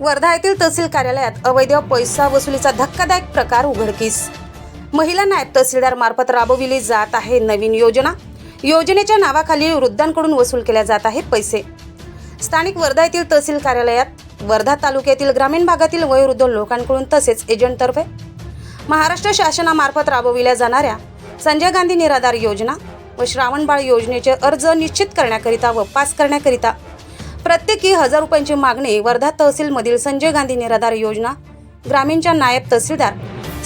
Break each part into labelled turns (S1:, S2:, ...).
S1: वर्धा येथील तहसील कार्यालयात अवैध पैसा वसुलीचा धक्कादायक प्रकार उघडकीस. महिला नायब तहसीलदार मार्फत राबविली जात आहे नवीन योजना. योजनेच्या नावाखाली वृद्धांकडून वसूल केल्या जात आहे पैसे. स्थानिक वर्धा येथील तहसील कार्यालयात वर्धा तालुक्यातील ग्रामीण भागातील वयोवृद्ध लोकांकडून तसेच एजंटतर्फे महाराष्ट्र शासनामार्फत राबविल्या जाणाऱ्या संजय गांधी निराधार योजना व श्रावणबाळ योजनेचे अर्ज निश्चित करण्याकरिता व पास करण्याकरिता प्रत्येकी हजार रुपयांची मागणी वर्धा तहसीलमधील संजय गांधी निराधार योजना ग्रामीणच्या नायब तहसीलदार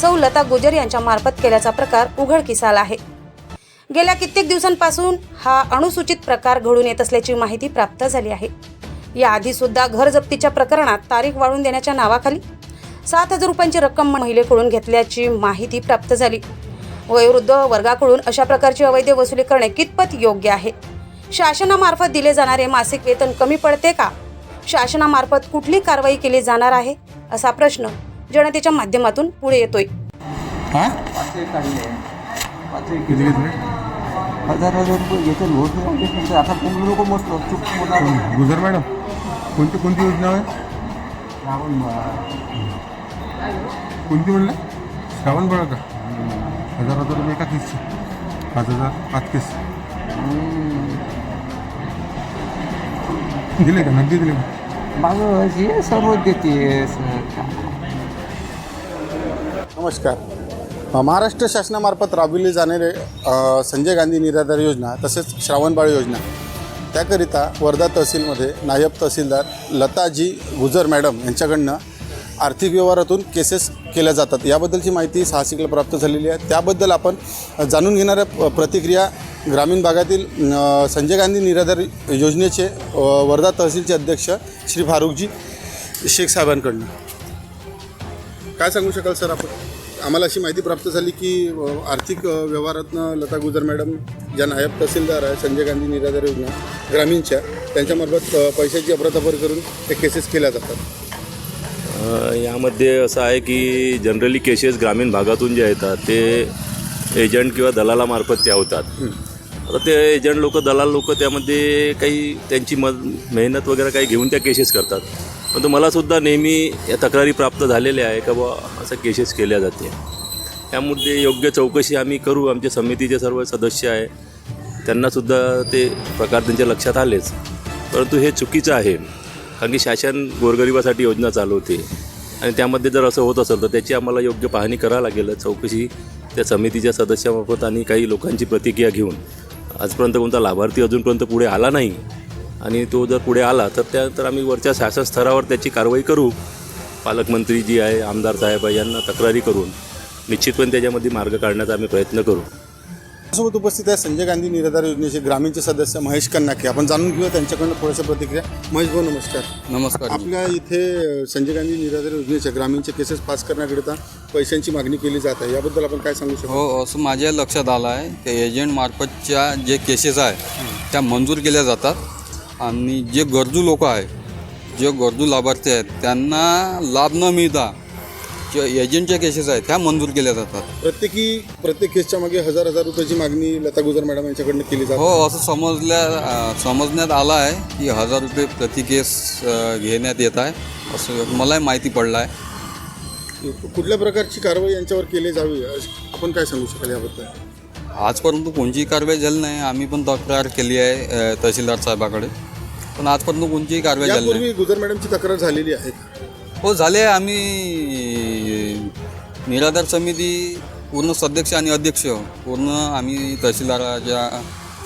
S1: सौ लता गुजर यांच्या मार्फत केल्याचा प्रकार उघडकीस आला आहे. गेल्या कित्येक दिवसांपासून हा अनुसूचित प्रकार घडून येत असल्याची माहिती प्राप्त झाली आहे. याआधी सुद्धा घर जप्तीच्या प्रकरणात तारीख वाढून देण्याच्या नावाखाली सात हजार रुपयांची रक्कम महिलेकडून घेतल्याची माहिती प्राप्त झाली. वयोवृद्ध वर्गाकडून अशा प्रकारची अवैध वसुली करणे कितपत योग्य आहे? शासनामार्फत दिले जाणारे मासिक वेतन कमी पडते का? शासनामार्फत कुठली कारवाई केली जाणार आहे? असा प्रश्न जनतेच्या माध्यमातून पुढे येतोय.
S2: हा?
S3: हजार हजार रुपये घेते होत नाही आता पूर्ण लोक मस्त चुप होणार
S2: गुजर मॅडम? कोणती कोणती योजना आहे? कोणती म्हणलं? श्रावण बळा का? हजार हजार रुपये एका केसची. पाच हजार पाच केस. दिले का? नगदी दिले का?
S3: मागं हे सर्व देते.
S4: नमस्कार. अ, महाराष्ट्र शासनामार्फत राबविली जाणारे अ, संजय गांधी निराधार योजना तसेच श्रावणबाळ योजना त्याकरिता वर्धा तहसीलमध्ये नायब तहसीलदार लताजी गुजर मॅडम यांच्याकडनं आर्थिक व्यवहारातून केसेस केल्या जातात. याबद्दलची माहिती साहसिकला प्राप्त झालेली आहे. त्याबद्दल आपण जाणून घेणाऱ्या प- प्रतिक्रिया ग्रामीण भागातील संजय गांधी निराधार योजनेचे वर्धा तहसीलचे अध्यक्ष श्री फारुखजी शेख साहेबांकडनं. काय सांगू शकाल सर आपण? आम्हाला अशी माहिती प्राप्त झाली की आर्थिक व्यवहारातनं लता गुजर मॅडम ज्या नायब तहसीलदार आहे संजय गांधी निराधार योजना ग्रामीणच्या त्यांच्यामार्फत पैशाची अफरातफर करून ते केसेस केल्या जातात.
S5: यामध्ये असं आहे की जनरली केसेस ग्रामीण भागातून जे येतात ते एजंट किंवा दलालामार्फत त्या होतात. आता ते एजंट लोक दलाल लोक त्यामध्ये काही त्यांची म मेहनत वगैरे काही घेऊन त्या केसेस करतात. परंतु मलासुद्धा नेहमी या तक्रारी प्राप्त झालेल्या आहे का बुवा असं केसेस केल्या जाते. त्यामुळे योग्य चौकशी आम्ही करू आमच्या समितीचे सर्व सदस्य आहे. त्यांनासुद्धा ते प्रकार त्यांच्या लक्षात आलेच. परंतु हे चुकीचं आहे. कारण की शासन गोरगरिबासाठी योजना चालवते आणि त्यामध्ये जर असं होत असेल तर त्याची आम्हाला योग्य पाहणी करावं लागेल. चौकशी त्या समितीच्या सदस्यामार्फत आणि काही लोकांची प्रतिक्रिया घेऊन. आजपर्यंत कोणता लाभार्थी अजूनपर्यंत पुढे आला नाही आणि तो जर पुढे आला तर त्यानंतर आम्ही वरच्या शासन स्तरावर त्याची कारवाई करू. पालकमंत्री जी आहे आमदार साहेब यांना तक्रारी करून निश्चितपणे त्याच्यामध्ये मार्ग काढण्याचा आम्ही प्रयत्न करू.
S4: सोबत उपस्थित आहे संजय गांधी निराधार योजनेचे ग्रामीणचे सदस्य महेश कन्नाके आपण जाणून घेऊया त्यांच्याकडनं थोड्याशा प्रतिक्रिया. महेश भाऊ नमस्कार.
S6: नमस्कार.
S4: आपल्या इथे संजय गांधी निराधार योजनेच्या ग्रामीणचे केसेस पास करण्याकरिता पैशांची मागणी केली जात आहे. याबद्दल आपण काय सांगू शकतो?
S6: हो असं माझ्या लक्षात आलं आहे. ते एजंट मार्फतच्या जे केसेस आहे त्या मंजूर केल्या जातात. आणि जे गरजू लोक आहे जे गरजू लाभार्थी आहेत त्यांना लाभ न मिळता एजंटच्या केसेस आहेत त्या मंजूर केल्या जातात.
S4: प्रत्येकी प्रत्येक केसच्या मागे हजार हजार रुपयाची मागणी लता गुजर मॅडम यांच्याकडनं केली जाते.
S6: हो असं समजल्या अं, समजण्यात आलं आहे की हजार रुपये प्रति केस अं, घेण्यात येत आहे असं मलाही माहिती पडलं आहे.
S4: कुठल्या प्रकारची कारवाई यांच्यावर केली जावी आपण काय सांगू शकाल याबद्दल?
S6: आजपर्यंत कोणतीही कारवाई झाली नाही आम्ही पण तक्रार केली आहे अं, तहसीलदार साहेबाकडे. पण आजपर्यंत कोणतीही कारवाई झाली नाही.
S4: यापूर्वी गुजर मॅडमची तक्रार झालेली आहे
S6: हो झाले आम्ही निराधार समिती पूर्ण सदस्य आणि अध्यक्ष पूर्ण आम्ही तहसीलदाराच्या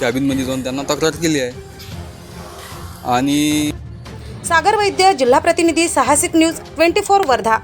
S6: कॅबिनमध्ये जाऊन त्यांना तक्रार केली आहे. आणि
S1: सागर वैद्य जिल्हा प्रतिनिधी साहसिक न्यूज ट्वेंटी फोर वर्धा.